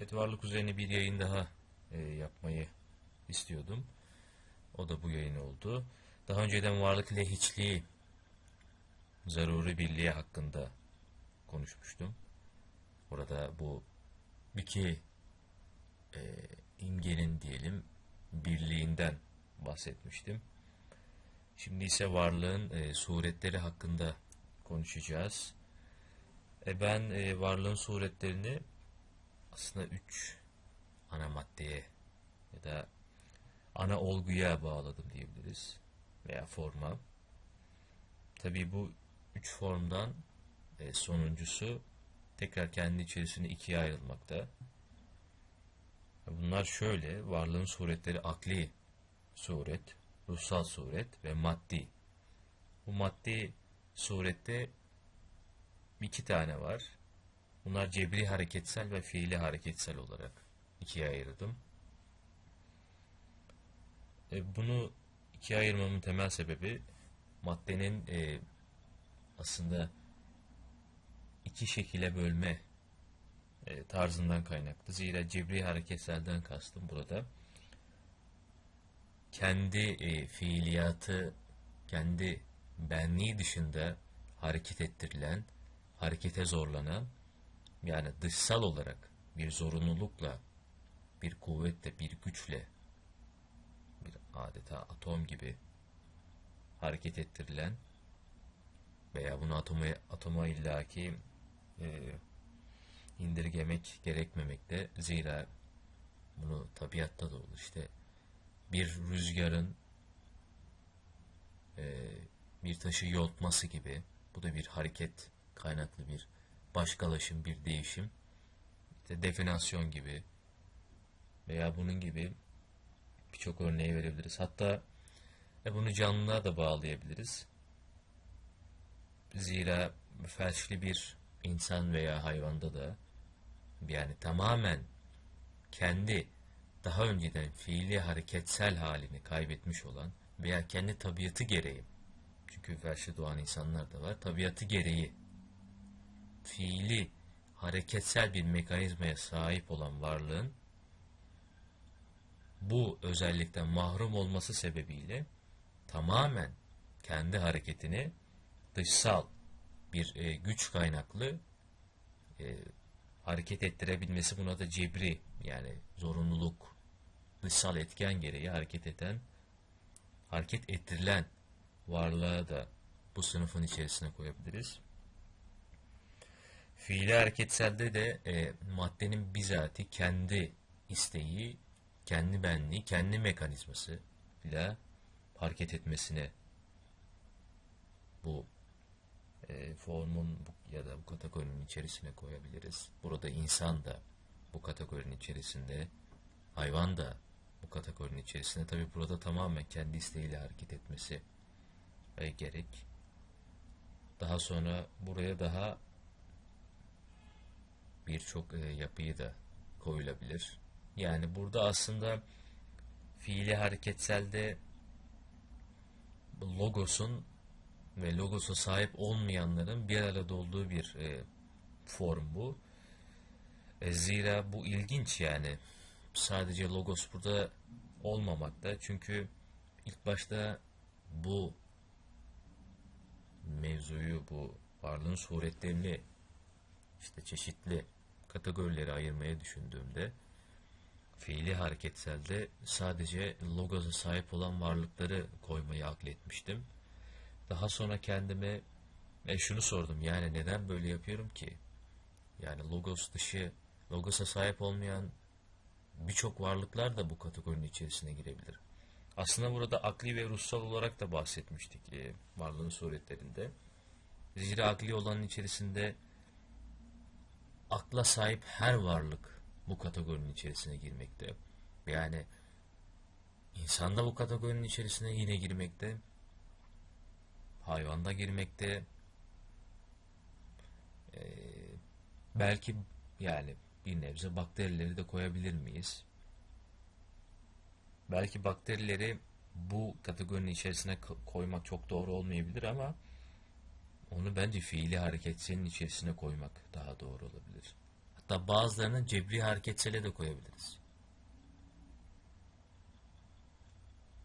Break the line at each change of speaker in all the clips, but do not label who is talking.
Evet, varlık üzerine bir yayın daha e, yapmayı istiyordum. O da bu yayın oldu. Daha önceden varlık ile hiçliği, zaruri birliği hakkında konuşmuştum. Orada bu iki e, imgenin diyelim birliğinden bahsetmiştim. Şimdi ise varlığın e, suretleri hakkında konuşacağız. E, ben e, varlığın suretlerini aslında üç ana maddeye ya da ana olguya bağladım diyebiliriz veya forma. Tabii bu üç formdan e, sonuncusu tekrar kendi içerisinde ikiye ayrılmakta. Bunlar şöyle, varlığın suretleri akli suret, ruhsal suret ve maddi. Bu maddi surette iki tane var. Bunlar cebri hareketsel ve fiili hareketsel olarak ikiye ayırdım. E, bunu ikiye ayırmamın temel sebebi maddenin e, aslında iki şekile bölme e, tarzından kaynaklı. Zira cebri hareketselden kastım burada. Kendi e, fiiliyatı, kendi benliği dışında hareket ettirilen, harekete zorlanan, yani dışsal olarak bir zorunlulukla, bir kuvvetle, bir güçle, bir adeta atom gibi hareket ettirilen veya bunu atoma, atoma illaki e, indirgemek gerekmemekte. Zira bunu tabiatta da olur. İşte bir rüzgarın e, bir taşı yontması gibi bu da bir hareket kaynaklı bir başkalaşım, bir değişim. İşte definasyon gibi veya bunun gibi birçok örneği verebiliriz. Hatta e, bunu canlılığa da bağlayabiliriz. Zira felçli bir insan veya hayvanda da yani tamamen kendi daha önceden fiili hareketsel halini kaybetmiş olan veya kendi tabiatı gereği çünkü felçli doğan insanlar da var tabiatı gereği fiili hareketsel bir mekanizmaya sahip olan varlığın bu özellikten mahrum olması sebebiyle tamamen kendi hareketini dışsal bir e, güç kaynaklı e, hareket ettirebilmesi buna da cebri yani zorunluluk dışsal etken gereği hareket eden hareket ettirilen varlığa da bu sınıfın içerisine koyabiliriz. Fiili hareketselde de e, maddenin bizatihi kendi isteği, kendi benliği, kendi mekanizması ile hareket etmesine bu e, formun ya da bu kategorinin içerisine koyabiliriz. Burada insan da bu kategorinin içerisinde, hayvan da bu kategorinin içerisinde. Tabi burada tamamen kendi isteğiyle hareket etmesi e, gerek. Daha sonra buraya daha birçok e, yapıyı da koyulabilir. Yani burada aslında fiili hareketselde logosun ve logosu sahip olmayanların bir arada olduğu bir e, form bu. E, zira bu ilginç yani. Sadece logos burada olmamakta. Çünkü ilk başta bu mevzuyu, bu varlığın suretlerini işte çeşitli kategorileri ayırmaya düşündüğümde fiili hareketselde sadece logoza sahip olan varlıkları koymayı akletmiştim. Daha sonra kendime e, şunu sordum yani neden böyle yapıyorum ki? Yani logos dışı, logosa sahip olmayan birçok varlıklar da bu kategorinin içerisine girebilir. Aslında burada akli ve ruhsal olarak da bahsetmiştik e, varlığın suretlerinde. Zira akli olanın içerisinde akla sahip her varlık bu kategorinin içerisine girmekte. Yani insan da bu kategorinin içerisine yine girmekte. Hayvanda girmekte. Ee, belki yani bir nebze bakterileri de koyabilir miyiz? Belki bakterileri bu kategorinin içerisine koymak çok doğru olmayabilir ama onu bence fiili hareketinin içerisine koymak daha doğru olabilir. Hatta bazılarını cebri hareketsele de koyabiliriz.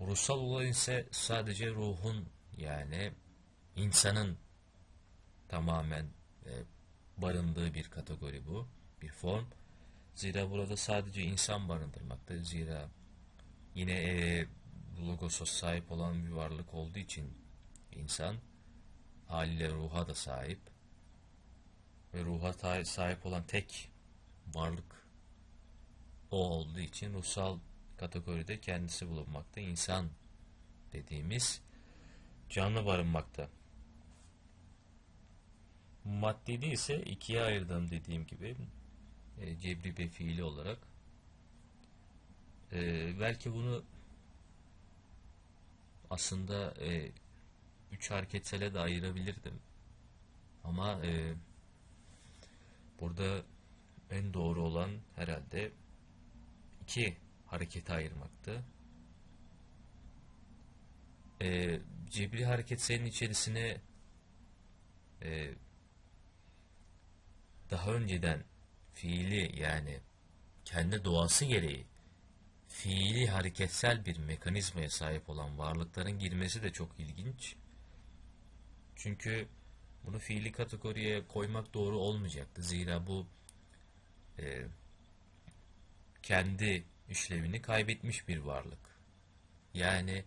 Ruhsal olay ise sadece ruhun yani insanın tamamen e, barındığı bir kategori bu. Bir form. Zira burada sadece insan barındırmakta. Zira yine e, logosa sahip olan bir varlık olduğu için insan haliyle ruha da sahip ve ruha sahip olan tek varlık o olduğu için ruhsal kategoride kendisi bulunmakta. İnsan dediğimiz canlı barınmakta. Maddeli ise ikiye ayırdım dediğim gibi e, cebri ve fiili olarak. E, belki bunu aslında e, üç hareketsele de ayırabilirdim. Ama e, burada en doğru olan herhalde iki harekete ayırmaktı. E, cebri hareketselin içerisine e, daha önceden fiili yani kendi doğası gereği fiili hareketsel bir mekanizmaya sahip olan varlıkların girmesi de çok ilginç. Çünkü bunu fiili kategoriye koymak doğru olmayacaktı. Zira bu e, kendi işlevini kaybetmiş bir varlık. Yani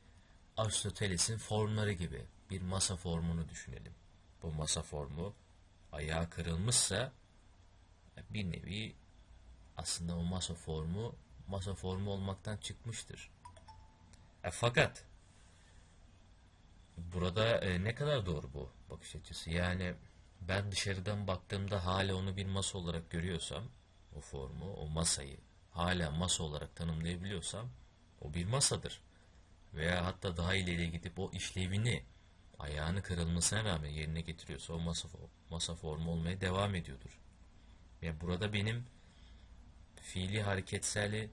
Aristoteles'in formları gibi bir masa formunu düşünelim. Bu masa formu ayağı kırılmışsa bir nevi aslında o masa formu masa formu olmaktan çıkmıştır. E, fakat burada e, ne kadar doğru bu bakış açısı? Yani ben dışarıdan baktığımda hala onu bir masa olarak görüyorsam o formu, o masayı hala masa olarak tanımlayabiliyorsam o bir masadır. Veya hatta daha ileriye gidip o işlevini ayağını kırılmasına rağmen yerine getiriyorsa o masa, masa formu olmaya devam ediyordur. Yani burada benim fiili hareketseli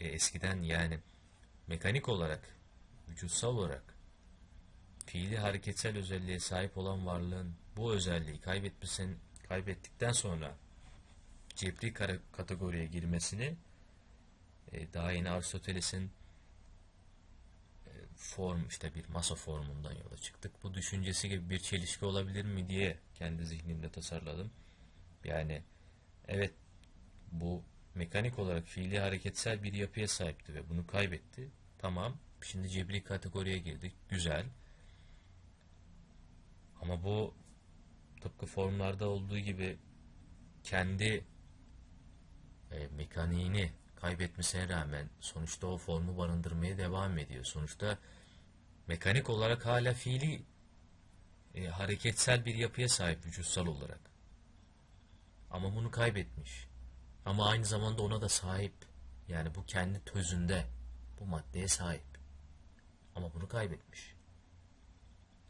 e, eskiden yani mekanik olarak, vücutsal olarak fiili hareketsel özelliğe sahip olan varlığın bu özelliği kaybetmesini kaybettikten sonra cebri kategoriye girmesini e, daha yeni Aristoteles'in e, form işte bir masa formundan yola çıktık. Bu düşüncesi gibi bir çelişki olabilir mi diye kendi zihnimde tasarladım. Yani evet bu mekanik olarak fiili hareketsel bir yapıya sahipti ve bunu kaybetti. Tamam. Şimdi cebri kategoriye girdik. Güzel. Ama bu tıpkı formlarda olduğu gibi kendi e, mekaniğini kaybetmesine rağmen sonuçta o formu barındırmaya devam ediyor. Sonuçta mekanik olarak hala fiili e, hareketsel bir yapıya sahip vücutsal olarak. Ama bunu kaybetmiş. Ama aynı zamanda ona da sahip. Yani bu kendi tözünde bu maddeye sahip. Ama bunu kaybetmiş.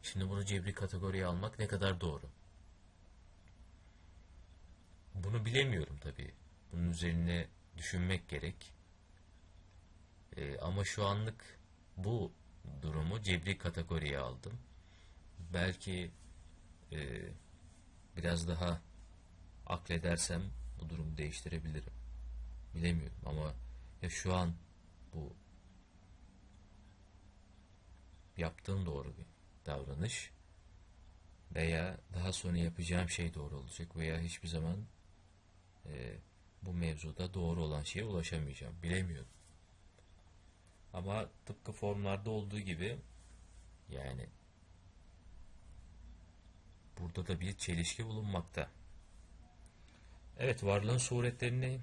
Şimdi bunu cebri kategoriye almak ne kadar doğru? Bunu bilemiyorum tabii. Bunun üzerine düşünmek gerek. Ee, ama şu anlık bu durumu cebri kategoriye aldım. Belki e, biraz daha akledersem bu durumu değiştirebilirim. Bilemiyorum ama ya şu an bu yaptığım doğru bir davranış veya daha sonra yapacağım şey doğru olacak veya hiçbir zaman e, bu mevzuda doğru olan şeye ulaşamayacağım. Bilemiyorum. Ama tıpkı formlarda olduğu gibi yani burada da bir çelişki bulunmakta. Evet varlığın suretlerini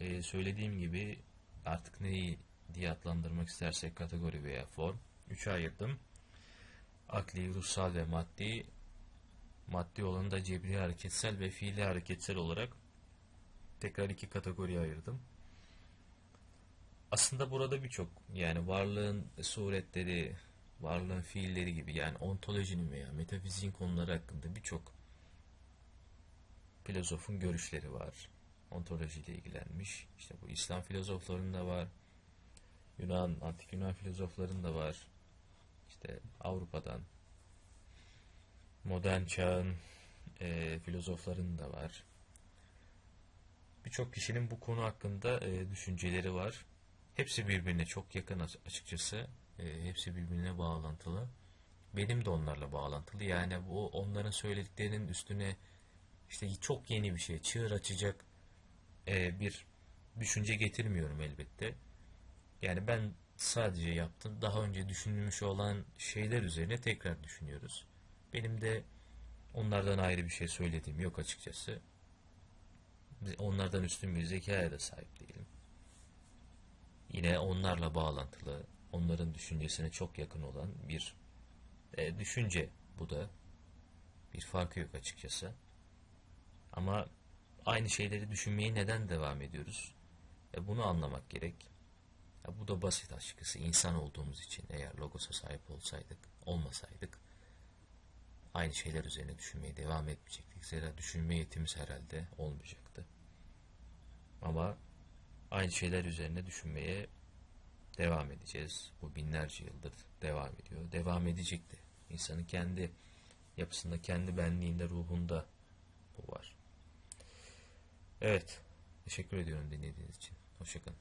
e, söylediğim gibi artık neyi diye adlandırmak istersek kategori veya form. Üçe ayırdım. Akli, ruhsal ve maddi. Maddi olanı da cebri hareketsel ve fiili hareketsel olarak tekrar iki kategoriye ayırdım. Aslında burada birçok yani varlığın suretleri, varlığın fiilleri gibi yani ontolojinin veya metafiziğin konuları hakkında birçok filozofun görüşleri var. Ontolojiyle ilgilenmiş. İşte bu İslam filozoflarında var. Yunan, antik Yunan filozoflarında var. İşte Avrupa'dan modern çağın e, filozoflarında var. birçok kişinin bu konu hakkında e, düşünceleri var. Hepsi birbirine çok yakın aç- açıkçası. E, hepsi birbirine bağlantılı. Benim de onlarla bağlantılı. Yani bu onların söylediklerinin üstüne işte çok yeni bir şey, çığır açacak e, bir düşünce getirmiyorum elbette. Yani ben sadece yaptım. Daha önce düşünülmüş olan şeyler üzerine tekrar düşünüyoruz. Benim de onlardan ayrı bir şey söylediğim yok açıkçası. Onlardan üstün bir zekaya da sahip değilim. Yine onlarla bağlantılı, onların düşüncesine çok yakın olan bir e, düşünce bu da. Bir farkı yok açıkçası. Ama aynı şeyleri düşünmeye neden devam ediyoruz? E, bunu anlamak gerek. Ya bu da basit açıkçası. İnsan olduğumuz için eğer logosa sahip olsaydık, olmasaydık aynı şeyler üzerine düşünmeye devam etmeyecektik. Zira düşünme yetimiz herhalde olmayacaktı. Ama aynı şeyler üzerine düşünmeye devam edeceğiz. Bu binlerce yıldır devam ediyor. Devam edecekti. İnsanın kendi yapısında, kendi benliğinde, ruhunda bu var. Evet. Teşekkür ediyorum dinlediğiniz için. Hoşçakalın.